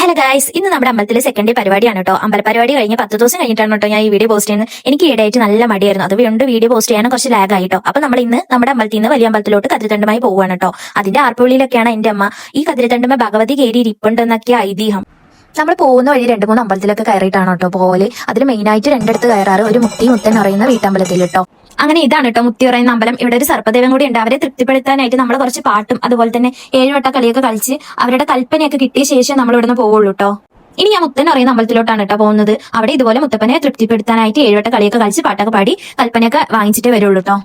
Hello guys ഇന്ന് നമ്മുടെ അമ്പലത്തിലെ സെക്കൻഡ് ഡേ പരിപാടിയാണ് കേട്ടോ അമ്പല പരിപാടി കഴിഞ്ഞ് പത്ത് ദിവസം കഴിഞ്ഞിട്ടാണ് കേട്ടോ ഞാൻ ഈ വീഡിയോ പോസ്റ്റ് ചെയ്യുന്നത്. എനിക്ക് ഈടായിട്ട് നല്ല മടിയായിരുന്നു. അത് വീണ്ടും വീഡിയോ പോസ്റ്റ് ചെയ്യാൻ കുറച്ച് ലാഗ് ആയിട്ടോ അപ്പൊ നമ്മൾ ഇന്ന് നമ്മുടെ അമ്പലത്തിൽ നിന്ന് വലിയ അമ്പലത്തിലോട്ട് കതിരത്തണ്ടുമായി പോവുകയാണ് കേട്ടോ അതിന്റെ ആർപ്പുള്ളിയിലൊക്കെയാണ് എന്റെ അമ്മ ഈ കതിരത്തണ്ടുമ്പ ഭഗവതി കയറി ഇരിപ്പുണ്ടെന്നൊക്കെ ഐതിഹ്യം. നമ്മൾ പോകുന്ന വഴി രണ്ട് മൂന്ന് അമ്പലത്തിലൊക്കെ കയറിയിട്ടാണ് കേട്ടോ പോകൽ അതിൽ മെയിനായിട്ട് രണ്ടിടത്ത് കയറാറ് ഒരു മുത്തി മുത്തൻ അറിയുന്ന വീട്ടമ്പലത്തിൽ കേട്ടോ അങ്ങനെ ഇതാണ് കേട്ടോ മുത്തി പറയുന്ന അമ്പലം. ഇവിടെ ഒരു സർപ്പദേവം കൂടി ഉണ്ട്. അവരെ തൃപ്തിപ്പെടുത്താനായിട്ട് നമ്മൾ കുറച്ച് പാട്ടും അതുപോലെ തന്നെ ഏഴുവട്ട കളിയൊക്കെ കളിച്ച് അവരുടെ കൽപ്പനയൊക്കെ കിട്ടിയ ശേഷം നമ്മൾ ഇവിടുന്ന് പോവുള്ളൂ കേട്ടോ. ഇനി ഞാൻ മുത്തൻ അറിയുന്ന അമ്പലത്തിലോട്ടാണ് കേട്ടോ പോകുന്നത്. അവിടെ ഇതുപോലെ മുത്തപ്പനെ തൃപ്തിപ്പെടുത്താനായിട്ട് ഏഴുവട്ട കളിയൊക്കെ കളിച്ച് പാട്ടൊക്കെ പാടി കൽപ്പനയൊക്കെ വാങ്ങിച്ചിട്ടേ വരുള്ളൂ കേട്ടോ.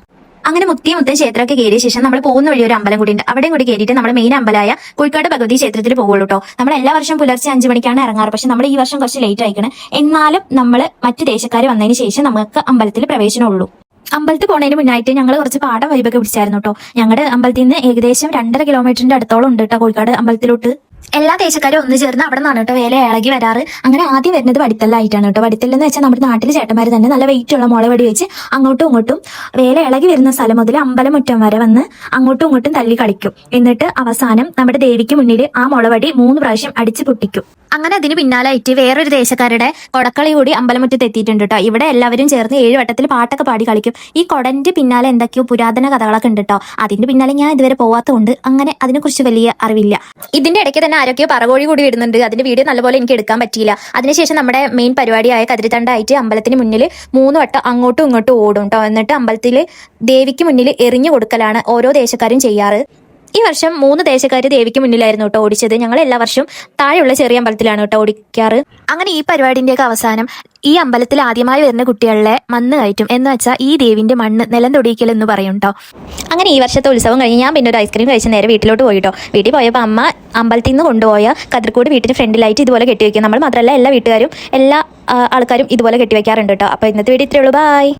അങ്ങനെ മുത്തി മുത്തൻ ക്ഷേത്രമൊക്കെ കയറിയ ശേഷം നമ്മൾ പോകുന്ന വഴി ഒരു അമ്പലം കൂടിയുണ്ട്. അവിടെയും കൂടി കയറിയിട്ട് നമ്മൾ മെയിൻ അമ്പലമായ കുഴിക്കാട് ഭഗവതി ക്ഷേത്രത്തിൽ പോകുള്ളൂ കേട്ടോ. നമ്മൾ എല്ലാ വർഷം പുലർച്ചെ അഞ്ചു മണിക്കാണ് ഇറങ്ങാറ്. പക്ഷെ നമ്മൾ ഈ വർഷം കുറച്ച് ലേറ്റ് ആയിക്കണം. എന്നാലും നമ്മൾ മറ്റു ദേശക്കാർ വന്നതിന് ശേഷം നമുക്ക് അമ്പലത്തിൽ പ്രവേശനമുള്ളൂ അമ്പലത്തിൽ പോണതിന് മുന്നായിട്ട് ഞങ്ങൾ കുറച്ച് പാടം വൈബൊക്കെ പിടിച്ചായിരുന്നു കേട്ടോ ഞങ്ങളുടെ അമ്പലത്തിൽ നിന്ന് ഏകദേശം രണ്ടര കിലോമീറ്ററിന്റെ അടുത്തോളം ഉണ്ട് കേട്ടോ കോഴിക്കാട് അമ്പലത്തിലോട്ട്. എല്ലാ ദേശക്കാരും ഒന്ന് ചേർന്ന് അവിടെ നിന്നാണ് കേട്ടോ വേല ഇളകി വരാറ്. അങ്ങനെ ആദ്യം വരുന്നത് വടിത്തല്ലായിട്ടാണ് കേട്ടോ. വടിത്തല്ലെന്ന് വെച്ചാൽ നമ്മുടെ നാട്ടിലെ ചേട്ടന്മാർ തന്നെ നല്ല വെയിറ്റ് ഉള്ള മുള വെടി വെച്ച് അങ്ങോട്ടും ഇങ്ങോട്ടും വേല ഇളകി വരുന്ന സ്ഥലം മുതൽ അമ്പലമുറ്റം വരെ വന്ന് അങ്ങോട്ടും ഇങ്ങോട്ടും തല്ലി കളിക്കും. എന്നിട്ട് അവസാനം നമ്മുടെ ദേവിക്ക് മുന്നിൽ ആ മുളവടി മൂന്ന് പ്രാവശ്യം അടിച്ചു പൊട്ടിക്കും. അങ്ങനെ അതിന് പിന്നാലായിട്ട് വേറൊരു ദേശക്കാരുടെ കൊടക്കളി കൂടി അമ്പലമുറ്റത്ത് എത്തിയിട്ടുണ്ട് കേട്ടോ. ഇവിടെ എല്ലാവരും ചേർന്ന് ഏഴ് വട്ടത്തിൽ പാട്ടൊക്കെ പാടി കളിക്കും. ഈ കൊടന്റെ പിന്നാലെ എന്തൊക്കെയോ പുരാതന കഥകളൊക്കെ ഉണ്ട് കേട്ടോ. അതിന്റെ പിന്നാലെ ഞാൻ ഇതുവരെ പോവാത്തതുകൊണ്ട് അങ്ങനെ അതിനെക്കുറിച്ച് വലിയ അറിവില്ല. ഇതിന്റെ ഇടയ്ക്ക് തന്നെ ആരൊക്കെയോ പറകോഴി കൂടി വരുന്നുണ്ട് അതിന്റെ വീഡിയോ നല്ലപോലെ എനിക്ക് എടുക്കാൻ പറ്റിയില്ല. അതിനുശേഷം നമ്മുടെ മെയിൻ പരിപാടിയായ കതിരിത്തണ്ടായിട്ട് അമ്പലത്തിന് മുന്നിൽ മൂന്ന് വട്ടം അങ്ങോട്ടും ഇങ്ങോട്ടും ഓടും കേട്ടോ എന്നിട്ട് അമ്പലത്തിൽ ദേവിക്ക് മുന്നിൽ എറിഞ്ഞു കൊടുക്കലാണ് ഓരോ ദേശക്കാരും ചെയ്യാറ്. ഈ വർഷം മൂന്ന് ദേശക്കാർ ദേവിക്ക് മുന്നിലായിരുന്നു കേട്ടോ ഓടിച്ചത്. ഞങ്ങൾ എല്ലാ വർഷവും താഴെയുള്ള ചെറിയ അമ്പലത്തിലാണ് കേട്ടോ ഓടിക്കാറ്. അങ്ങനെ ഈ പരിപാടിന്റെയൊക്കെ അവസാനം ഈ അമ്പലത്തിൽ ആദ്യമായി വരുന്ന കുട്ടികളെ മണ്ണ് കയറ്റും എന്ന് വെച്ചാൽ ഈ ദേവിന്റെ മണ്ണ് നിലം തൊടിയിക്കൽ എന്ന് പറയും കേട്ടോ. അങ്ങനെ ഈ വർഷത്തെ ഉത്സവം കഴിഞ്ഞ് ഞാൻ പിന്നെ ഒരു ഐസ്ക്രീം കഴിച്ച് നേരെ വീട്ടിലോട്ട് പോയി കേട്ടോ. വീട്ടിൽ പോയപ്പോൾ അമ്മ അമ്പലത്തിൽ നിന്ന് കൊണ്ടുപോയ കതിർക്കൂട് വീട്ടിന് ഫ്രണ്ടിലായിട്ട് ഇതുപോലെ കെട്ടിവെക്കും. നമ്മൾ മാത്രമല്ല എല്ലാ വീട്ടുകാരും എല്ലാ ആൾക്കാരും ഇതുപോലെ കെട്ടിവെക്കാറുണ്ട് കേട്ടോ. അപ്പോൾ ഇന്നത്തെ വീഡിയോ ഇത്രയുള്ളൂ ബായ്